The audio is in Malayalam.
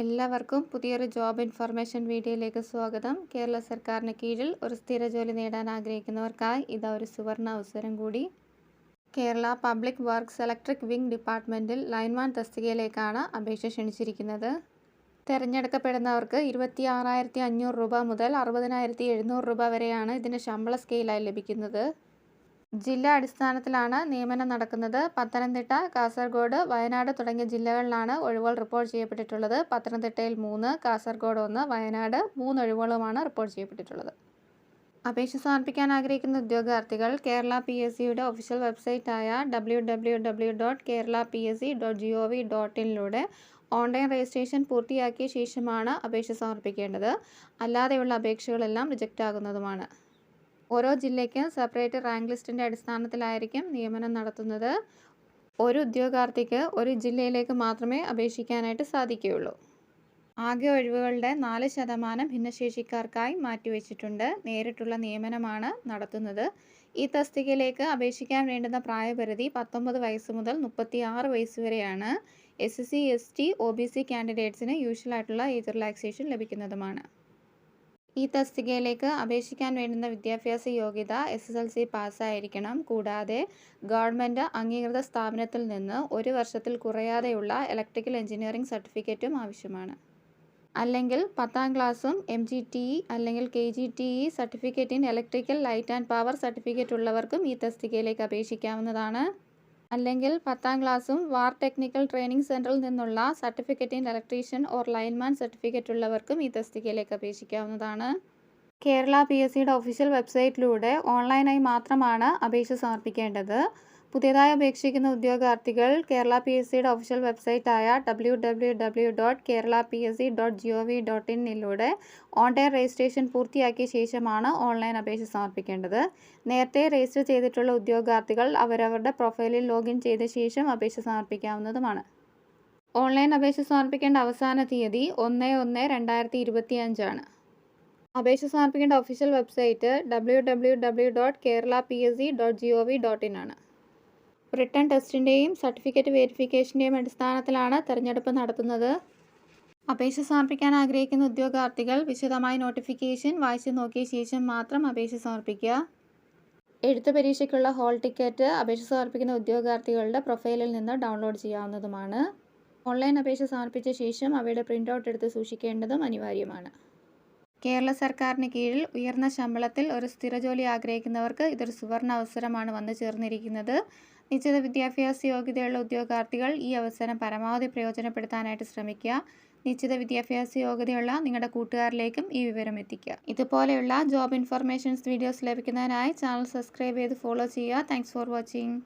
എല്ലാവർക്കും പുതിയൊരു ജോബ് ഇൻഫർമേഷൻ വീഡിയോയിലേക്ക് സ്വാഗതം. കേരള സർക്കാരിന് കീഴിൽ ഒരു സ്ഥിര ജോലി നേടാൻ ആഗ്രഹിക്കുന്നവർക്കായി ഇതാ ഒരു സുവർണ അവസരം കൂടി. Kerala public works electric wing ഡിപ്പാർട്ട്മെന്റിൽ ലൈൻമാൻ തസ്തികയിലേക്കാണ് അപേക്ഷ ക്ഷണിച്ചിരിക്കുന്നത്. തിരഞ്ഞെടുക്കപ്പെടുന്നവർക്ക് ഇരുപത്തി ആറായിരത്തി അഞ്ഞൂറ് രൂപ മുതൽ അറുപതിനായിരത്തി എഴുന്നൂറ് രൂപ വരെയാണ് ഇതിന് ശമ്പള സ്കെയിലായി ലഭിക്കുന്നത്. ജില്ലാ അടിസ്ഥാനത്തിലാണ് നിയമനം നടക്കുന്നത്. പത്തനംതിട്ട കാസർഗോഡ് വയനാട് തുടങ്ങിയ ജില്ലകളിലാണ് ഒഴിവുകൾ റിപ്പോർട്ട് ചെയ്യപ്പെട്ടിട്ടുള്ളത്. പത്തനംതിട്ടയിൽ മൂന്ന് കാസർഗോഡ് ഒന്ന് വയനാട് മൂന്ന് ഒഴിവുകളുമാണ് റിപ്പോർട്ട് ചെയ്യപ്പെട്ടിട്ടുള്ളത്. അപേക്ഷ സമർപ്പിക്കാൻ ആഗ്രഹിക്കുന്ന ഉദ്യോഗാർത്ഥികൾ കേരള പി എസ് സിയുടെ official വെബ്സൈറ്റായ W W W dot Kerala P S C dot G O V dot ഇനിലൂടെ online registration പൂർത്തിയാക്കിയ ശേഷമാണ് അപേക്ഷ സമർപ്പിക്കേണ്ടത്. അല്ലാതെയുള്ള അപേക്ഷകളെല്ലാം റിജക്റ്റ് ആകുന്നതുമാണ് ഓരോ ജില്ലയ്ക്കും സെപ്പറേറ്റ് റാങ്ക് ലിസ്റ്റിന്റെ അടിസ്ഥാനത്തിലായിരിക്കും നിയമനം നടത്തുന്നത്. ഒരു ഉദ്യോഗാർത്ഥിക്ക് ഒരു ജില്ലയിലേക്ക് മാത്രമേ അപേക്ഷിക്കാനായിട്ട് സാധിക്കുകയുള്ളൂ. ആകെ ഒഴിവുകളുടെ നാല് ശതമാനം ഭിന്നശേഷിക്കാർക്കായി മാറ്റിവെച്ചിട്ടുണ്ട്. നേരിട്ടുള്ള നിയമനമാണ് നടത്തുന്നത്. ഈ തസ്തികയിലേക്ക് അപേക്ഷിക്കാൻ വേണ്ടുന്ന പ്രായപരിധി പത്തൊമ്പത് വയസ്സ് മുതൽ മുപ്പത്തി ആറ് വയസ്സ് വരെയാണ്. S C S T O B C കാൻഡിഡേറ്റ്സിന് യൂഷ്വലായിട്ടുള്ള ഏജ് റിലാക്സേഷൻ ലഭിക്കുന്നതുമാണ്. ഈ തസ്തികയിലേക്ക് അപേക്ഷിക്കാൻ വേണ്ടുന്ന വിദ്യാഭ്യാസ യോഗ്യത എസ് എസ് എൽ സി പാസ്സായിരിക്കണം. കൂടാതെ ഗവൺമെന്റ് അംഗീകൃത സ്ഥാപനത്തിൽ നിന്ന് ഒരു വർഷത്തിൽ കുറയാതെയുള്ള ഇലക്ട്രിക്കൽ എഞ്ചിനീയറിംഗ് സർട്ടിഫിക്കറ്റും ആവശ്യമാണ്. അല്ലെങ്കിൽ പത്താം ക്ലാസ്സും എം ജി ടി അല്ലെങ്കിൽ K G T E certificate in electrical light and power certificate ഉള്ളവർക്കും ഈ തസ്തികയിലേക്ക് അപേക്ഷിക്കാവുന്നതാണ്. അല്ലെങ്കിൽ പത്താം ക്ലാസ്സും വാർ ടെക്നിക്കൽ ട്രെയിനിങ് സെന്ററിൽ നിന്നുള്ള certificate in electrician or lineman certificate ഉള്ളവർക്കും ഈ തസ്തികയിലേക്ക് അപേക്ഷിക്കാവുന്നതാണ്. കേരള പി എസ് സിയുടെ ഒഫീഷ്യൽ വെബ്സൈറ്റിലൂടെ ഓൺലൈനായി മാത്രമാണ് അപേക്ഷ സമർപ്പിക്കേണ്ടത്. പുതിയതായി അപേക്ഷിക്കുന്ന ഉദ്യോഗാർത്ഥികൾ കേരള പി എസ് സിയുടെ official വെബ്സൈറ്റായ W W W dot Kerala P S C dot G O V dot ഇന്നിലൂടെ online registration പൂർത്തിയാക്കിയ ശേഷമാണ് ഓൺലൈൻ അപേക്ഷ സമർപ്പിക്കേണ്ടത്. നേരത്തെ രജിസ്റ്റർ ചെയ്തിട്ടുള്ള ഉദ്യോഗാർത്ഥികൾ അവരവരുടെ പ്രൊഫൈലിൽ ലോഗിൻ ചെയ്ത ശേഷം അപേക്ഷ സമർപ്പിക്കാവുന്നതുമാണ്. ഓൺലൈൻ അപേക്ഷ സമർപ്പിക്കേണ്ട അവസാന തീയതി ഒന്ന് ഒന്ന് രണ്ടായിരത്തി ഇരുപത്തി അഞ്ചാണ് അപേക്ഷ സമർപ്പിക്കേണ്ട official website W W W dot Kerala P S C dot G O V dot in ആണ് റിട്ടേൺ ടെസ്റ്റിന്റെയും സർട്ടിഫിക്കറ്റ് വെരിഫിക്കേഷന്റെയും അടിസ്ഥാനത്തിലാണ് തിരഞ്ഞെടുപ്പ് നടത്തുന്നത്. അപേക്ഷ സമർപ്പിക്കാൻ ആഗ്രഹിക്കുന്ന ഉദ്യോഗാർത്ഥികൾ വിശദമായ നോട്ടിഫിക്കേഷൻ വായിച്ചു നോക്കിയ ശേഷം മാത്രം അപേക്ഷ സമർപ്പിക്കുക. എഴുത്തു പരീക്ഷയ്ക്കുള്ള ഹോൾ ടിക്കറ്റ് അപേക്ഷ സമർപ്പിക്കുന്ന ഉദ്യോഗാർത്ഥികളുടെ പ്രൊഫൈലിൽ നിന്ന് ഡൗൺലോഡ് ചെയ്യാവുന്നതുമാണ്. ഓൺലൈൻ അപേക്ഷ സമർപ്പിച്ച ശേഷം അവയുടെ പ്രിന്റ് ഔട്ട് എടുത്ത് സൂക്ഷിക്കേണ്ടതും അനിവാര്യമാണ്. കേരള സർക്കാരിന് കീഴിൽ ഉയർന്ന ശമ്പളത്തിൽ ഒരു സ്ഥിരജോലി ആഗ്രഹിക്കുന്നവർക്ക് ഇതൊരു സുവർണ അവസരമാണ് വന്നു ചേർന്നിരിക്കുന്നത്. നിശ്ചിത വിദ്യാഭ്യാസ യോഗ്യതയുള്ള ഉദ്യോഗാർത്ഥികൾ ഈ അവസരം പരമാവധി പ്രയോജനപ്പെടുത്താനായിട്ട് ശ്രമിക്കുക. നിശ്ചിത വിദ്യാഭ്യാസ യോഗ്യതയുള്ള നിങ്ങളുടെ കൂട്ടുകാരിലേക്കും ഈ വിവരം എത്തിക്കുക. ഇതുപോലെയുള്ള ജോബ് ഇൻഫർമേഷൻസ് വീഡിയോസ് ലഭിക്കുന്നതിനായി ചാനൽ സബ്സ്ക്രൈബ് ചെയ്ത് ഫോളോ ചെയ്യുക. Thanks for watching.